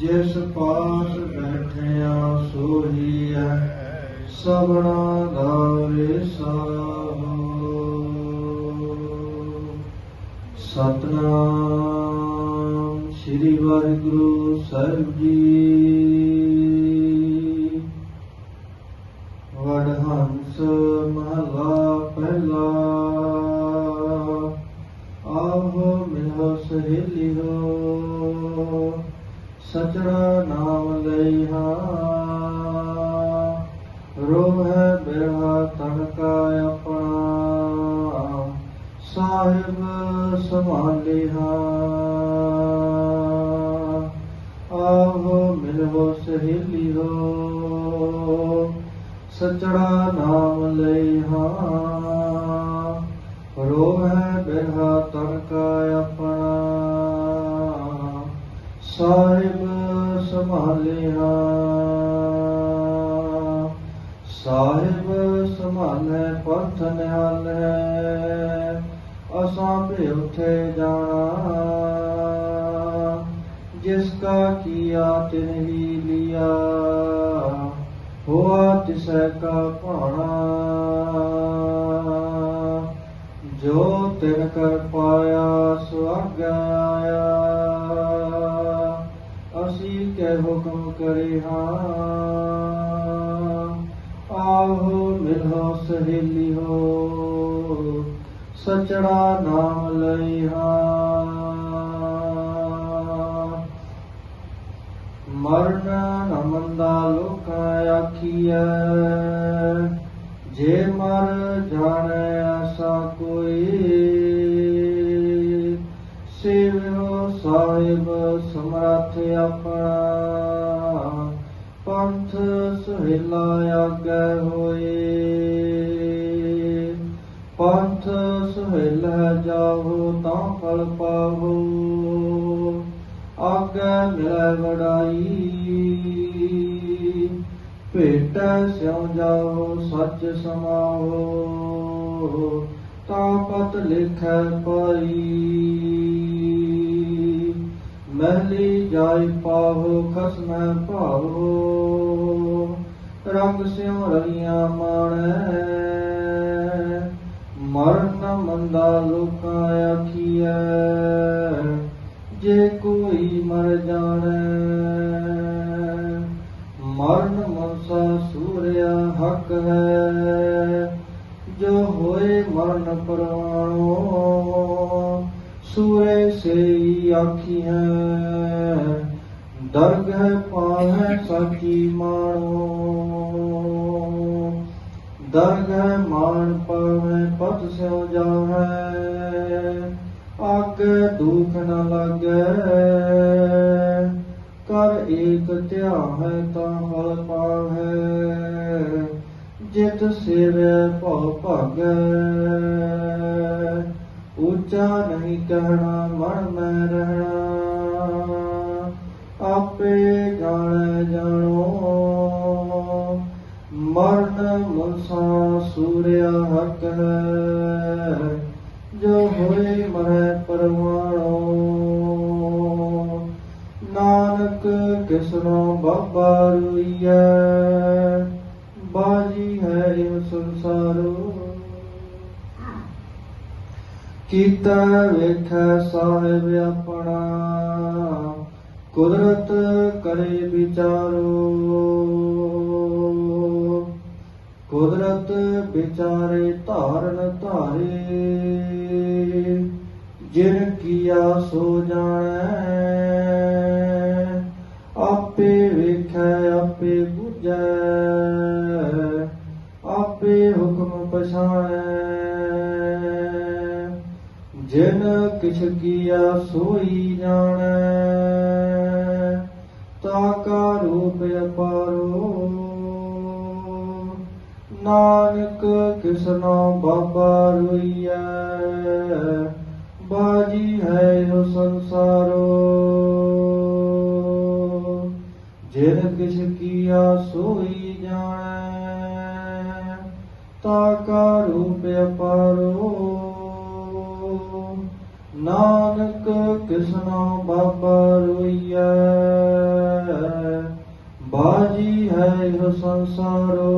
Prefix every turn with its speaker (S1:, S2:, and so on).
S1: ਜਿਸ ਪਾਸ ਬੈਠਿਆ ਸੋਹੀਐ ਸਭਨਾ ਦਾ ਸਾਹੋ ਸਤਨਾਮ ਸ੍ਰੀ ਵਾਹਿਗੁਰੂ ਸਾਹਿਬ ਜੀ ਵਡਹੰਸ ਮਹਲਾ ਪਹਿਲਾ ਆਹੋ ਮਿਲੋ ਸਹੇਲਿਓ ਸਚੜਾ ਨਾਮ ਲਈਹਾ। ਰੋਹੈ ਬਿਰਹਾ ਤਨਕਾ ਆਪਣਾ। ਸਾਹਿਬ ਸੰਭਾਲਿਹਾ। ਆਹੋ ਮਿਲੋ ਹੋ ਸਚੜਾ ਨਾਮ ਲਈਹਾ। ਰੋਹੈ ਬਿਰਹਾ ਤਨਕਾ ਸਾਹਿਬ ਸੰਭਾਲਿਆ ਸਾਹਿਬ ਸੰਭਾਲੇ ਪੰਥ ਨਿਹਾਲੇ ਅਸਾਂ ਭੇ ਉਠੇ ਜਾਣਾ। ਜਿਸ ਕਾ ਕੀਆ ਤਿਨ ਹੀ ਲਿਆ। ਹੋਆ ਤਿਸੈ ਕਾ ਭਾਣਾ। ਜੋ ਤਿਨ ਕਰ ਪਾਇਆ ਸੁਆਗ ਹੁਕਮ ਕਰੇ ਹਾਂ ਆਹੋ ਮਿਲੋ ਸਹੇਲੀ ਹੋ ਸਚੜਾ ਨਾਮ ਲਈ ਹਾਂ ਮਰਨ ਨ ਮੰਦਾ ਲੋਕਾਂ ਆਖੀਐ, ਜੇ ਮਰ ਜਾਣੈ ਆਸਾ ਕੋਈ। ਸੇਵਿਓ ਸਾਹਿਬ ਸਮਰੱਥ ਆਪਣਾ। ਸੁਹੇਲਾ ਆਗੇ ਹੋਏ। ਪੰਥ ਸੁਹੇਲਾ ਜਾਓ ਤਾਂ ਫਲ ਪਾਵੋ ਆਗੇ ਮਿਲੈ ਵਡਾਈ। ਭੇਟੈ ਸਿਉ ਜਾਓ ਸੱਚ ਸਮਾਓ ਤਾਂ ਪਤ ਲਿਖੈ ਪਾਈ। ਮਹਿਲੀ ਜਾਇ ਪਾਵੋ ਖਸਮੈ ਭਾਵੋ। ਰੰਗ ਸਿਉ ਰਲੀਆਂ ਮਾਣੈ। ਮਰਨ ਮੰਦਾ ਲੋਕਾਂ ਆਖੀਐ, ਜੇ ਕੋਈ ਮਰ ਜਾਣੈ। ਮਰਨ ਮਨਸਾ ਸੂਰਿਆ ਹੱਕ ਹੈ, ਜੋ ਹੋਏ ਮਰਨ ਪਰਵਾਣੋ, ਸੂਰੇ ਸੇ ਆਖੀ ਹੈ ਦਰਗਹਿ ਪਾਵੈ ਸਾਚੀ ਮਾਣੋ। ਦਰਗਹਿ ਮਾਣ ਪਾਵੈ ਪਤ ਸਿਉ ਜਾਹੈ, ਆਗੇ ਦੁਖ ਨ ਲਾਗੈ। ਕਰ ਏਕ ਧਿਆਹੈ ਤਾਂ ਫਲ ਪਾਵੈ, ਜਿਤ ਸਿਵੈ ਭਉ ਭਾਗੈ। ਉੱਚਾ ਨਹੀਂ ਕਹਿਣਾ ਮਨ ਮੈਂ ਰਹਿਣਾ, ਆਪੇ ਜਾਣੈ ਜਾਣੋ। ਮਰਨ ਮਨਸਾ ਸੂਰਿਆ ਹੱਕ ਹੈ। ਜੋ ਹੋਏ ਮਰੈ ਪਰਵਾਣੋ। ਨਾਨਕ ਕਿਸਨੋ ਬਾਬਾ ਰੂਈਐ। ਬਾਜੀ ਹੈ ਇਹ ਸੰਸਾਰੋ। ਕੀਤਾ ਵੇਖੈ ਸਾਹਿਬ ਆਪਣਾ। ਕੁਦਰਤ ਕਰੇ ਵਿਚਾਰੋ। ਕੁਦਰਤ ਵਿਚਾਰੇ ਧਾਰਨ ਧਾਰੇ, ਜਿਨ ਕੀਆ ਸੋ ਜਾਣੈ, ਆਪੇ ਵੇਖੈ, ਆਪੇ ਬੁਝੈ, ਆਪੇ ਹੁਕਮ ਪਛਾਣੈ। ਜਿਨ ਕਿਛ ਕੀਆ ਸੋਈ ਜਾਣੈ, ਤਾ ਕਾ ਰੂਪ ਅਪਾਰੋ ਨਾਨਕ ਕਿਸਨੋ ਬਾਬਾ ਰੋਈਐ। ਬਾਜੀ ਹੈ ਉਹ ਸੰਸਾਰੋ। ਜਿਨ ਕਿਛ ਕੀਆ ਸੋਈ ਜਾਣੈ, ਤਾ ਕਾ ਰੂਪ ਅਪਾਰੋ। ਨਾਨਕ ਕਿਸਨੋ ਬਾਬਾ ਰੋਈਐ। ਬਾਜੀ ਹੈ ਇਹ ਸੰਸਾਰੋ।